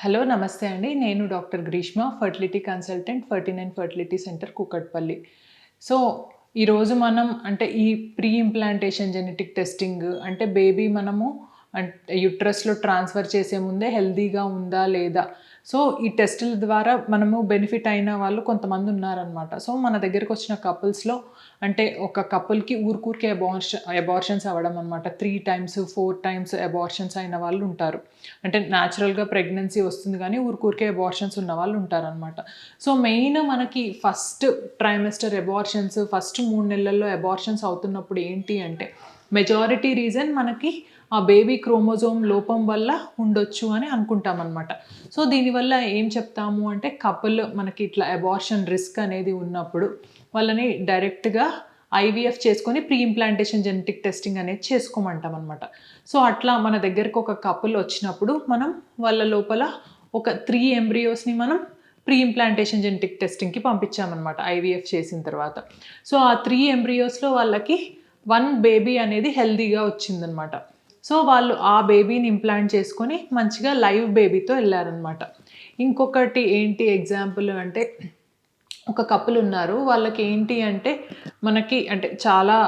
Hello నమస్తే అండి. నేను doctor Greeshma fertility consultant forty nine fertility centre Kukatpally. So ఈరోజు మనం అంటే ఈ ప్రీ ఇంప్లాంటేషన్ జెనెటిక్ టెస్టింగ్ అంటే బేబీ మనము యుట్రస్లో ట్రాన్స్ఫర్ చేసే ముందే హెల్దీగా ఉందా లేదా? సో ఈ టెస్టుల ద్వారా మనము బెనిఫిట్ అయిన వాళ్ళు కొంతమంది ఉన్నారనమాట సో మన దగ్గరకు వచ్చిన కపుల్స్లో అంటే ఒక కపుల్కి ఊరికూరికే అబార్షన్ అబార్షన్స్ అవ్వడం అనమాట three times four times abortions అయిన వాళ్ళు ఉంటారు. అంటే న్యాచురల్గా ప్రెగ్నెన్సీ వస్తుంది కానీ ఊరికూరికే అబార్షన్స్ ఉన్న వాళ్ళు ఉంటారనమాట సో మెయిన్ మనకి ఫస్ట్ ట్రైమెస్టర్ అబార్షన్స్ ఫస్ట్ మూడు నెలల్లో అబార్షన్స్ అవుతున్నప్పుడు ఏంటి అంటే మెజారిటీ రీజన్ మనకి ఆ బేబీ క్రోమోజోమ్ లోపం వల్ల ఉండొచ్చు అని అనుకుంటాం అనమాట సో దీనివల్ల ఏం చెప్తాము అంటే కపుల్ మనకి ఇట్లా అబార్షన్ రిస్క్ అనేది ఉన్నప్పుడు వాళ్ళని డైరెక్ట్గా ఐవీఎఫ్ చేసుకొని ప్రీ ఇంప్లాంటేషన్ జెనెటిక్ టెస్టింగ్ అనేది చేసుకోమంటాం అనమాట సో అట్లా మన దగ్గరకు ఒక కపుల్ వచ్చినప్పుడు మనం వాళ్ళ లోపల ఒక త్రీ ఎంబ్రియోస్ని మనం ప్రీ ఇంప్లాంటేషన్ జెనెటిక్ టెస్టింగ్కి పంపించామన్నమాట ఐవీఎఫ్ చేసిన తర్వాత. సో ఆ త్రీ ఎంబ్రియోస్లో వాళ్ళకి వన్ బేబీ అనేది హెల్దీగా వచ్చిందనమాట. సో వాళ్ళు ఆ బేబీని ఇంప్లాంట్ చేసుకొని మంచిగా లైవ్ బేబీతో వెళ్ళారనమాట. ఇంకొకటి ఏంటి ఎగ్జాంపుల్ అంటే ఒక కపుల్ ఉన్నారు. వాళ్ళకి ఏంటి అంటే మనకి అంటే చాలా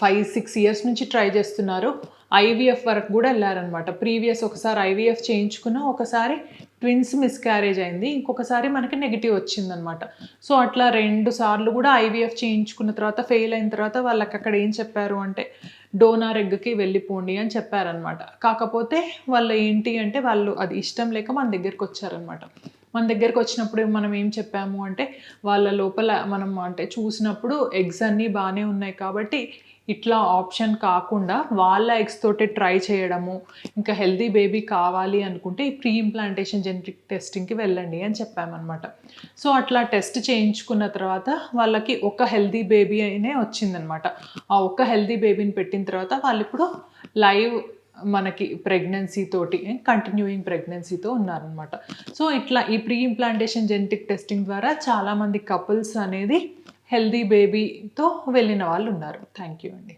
ఫైవ్ సిక్స్ ఇయర్స్ నుంచి ట్రై చేస్తున్నారు. ఐవీఎఫ్ వరకు కూడా వెళ్ళారనమాట ప్రీవియస్ ఒకసారి ఐవీఎఫ్ చేయించుకున్న ఒకసారి ట్విన్స్ మిస్క్యారేజ్ అయింది. ఇంకొకసారి మనకి నెగిటివ్ వచ్చిందనమాట సో అట్లా రెండు సార్లు కూడా ఐవీఎఫ్ చేయించుకున్న తర్వాత ఫెయిల్ అయిన తర్వాత వాళ్ళకి అక్కడ ఏం చెప్పారు అంటే డోనార్ ఎగ్కి వెళ్ళిపోండి అని చెప్పారనమాట కాకపోతే వాళ్ళు ఏంటి అంటే వాళ్ళు అది ఇష్టం లేక మన దగ్గరికి వచ్చారనమాట మన దగ్గరకు వచ్చినప్పుడు మనం ఏం చెప్పాము అంటే వాళ్ళ లోపల మనం అంటే చూసినప్పుడు ఎగ్స్ అన్నీ బాగానే ఉన్నాయి కాబట్టి ఇట్లా ఆప్షన్ కాకుండా వాళ్ళ ఎగ్స్ తోటి ట్రై చేయడము ఇంకా హెల్దీ బేబీ కావాలి అనుకుంటే ఈ ప్రీ ఇంప్లాంటేషన్ జెనరిక్ టెస్టింగ్కి వెళ్ళండి అని చెప్పామన్నమాట. సో అట్లా టెస్ట్ చేయించుకున్న తర్వాత వాళ్ళకి ఒక హెల్దీ బేబీ అయినే వచ్చిందనమాట ఆ ఒక్క హెల్దీ బేబీని పెట్టిన తర్వాత వాళ్ళు ఇప్పుడు లైవ్ మనకి ప్రెగ్నెన్సీ తోటి కంటిన్యూయింగ్ ప్రెగ్నెన్సీతో ఉన్నారనమాట సో ఇట్లా ఈ ప్రీ ఇంప్లాంటేషన్ జెనెటిక్ టెస్టింగ్ ద్వారా చాలామంది కపుల్స్ అనేది హెల్దీ బేబీతో వెళ్ళిన వాళ్ళు ఉన్నారు. థ్యాంక్ యూ అండి.